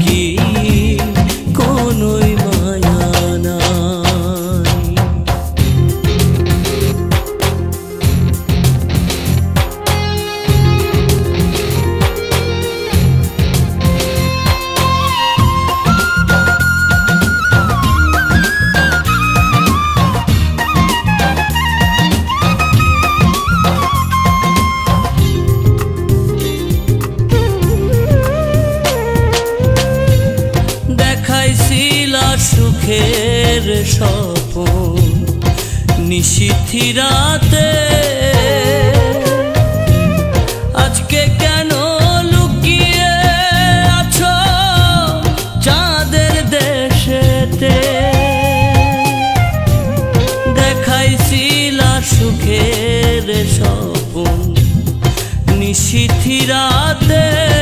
কি স্বপন নিশিথি রাতে। আজকে কেন লুকিয়ে আছো চাঁদের দেশেতে? দেখাইছিলা সুখের স্বপন নিশিথি রাতে।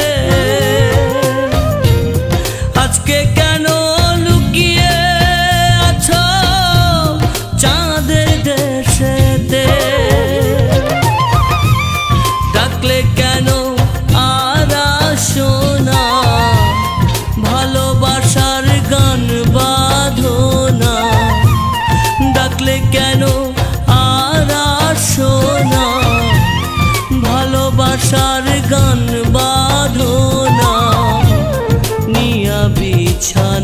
বিছা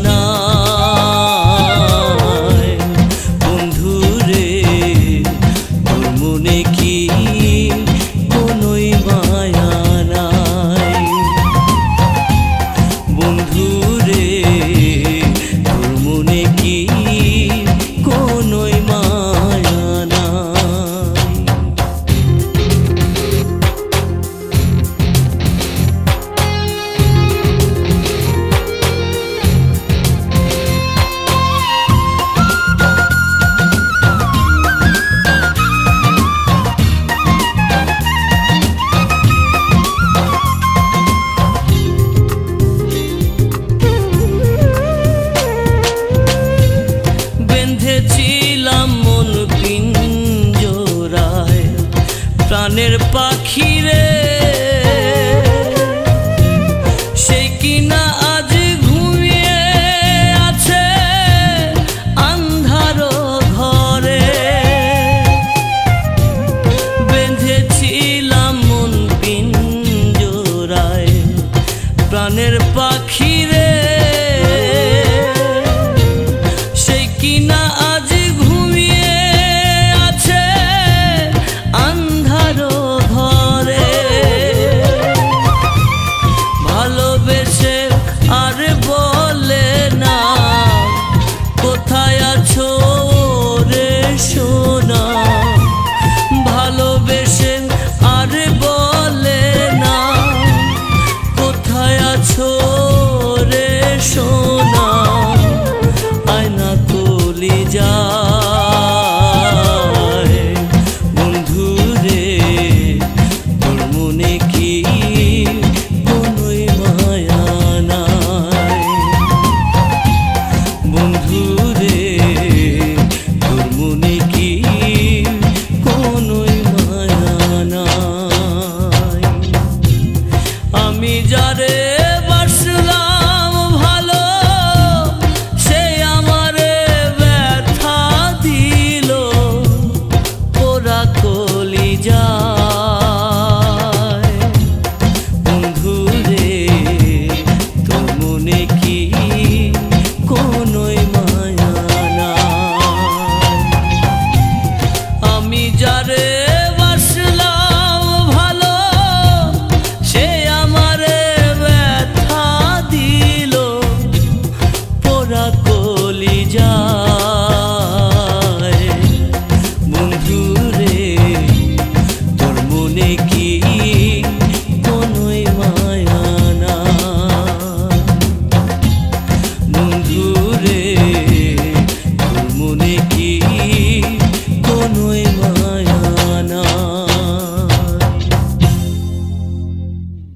Bucky. ছোনা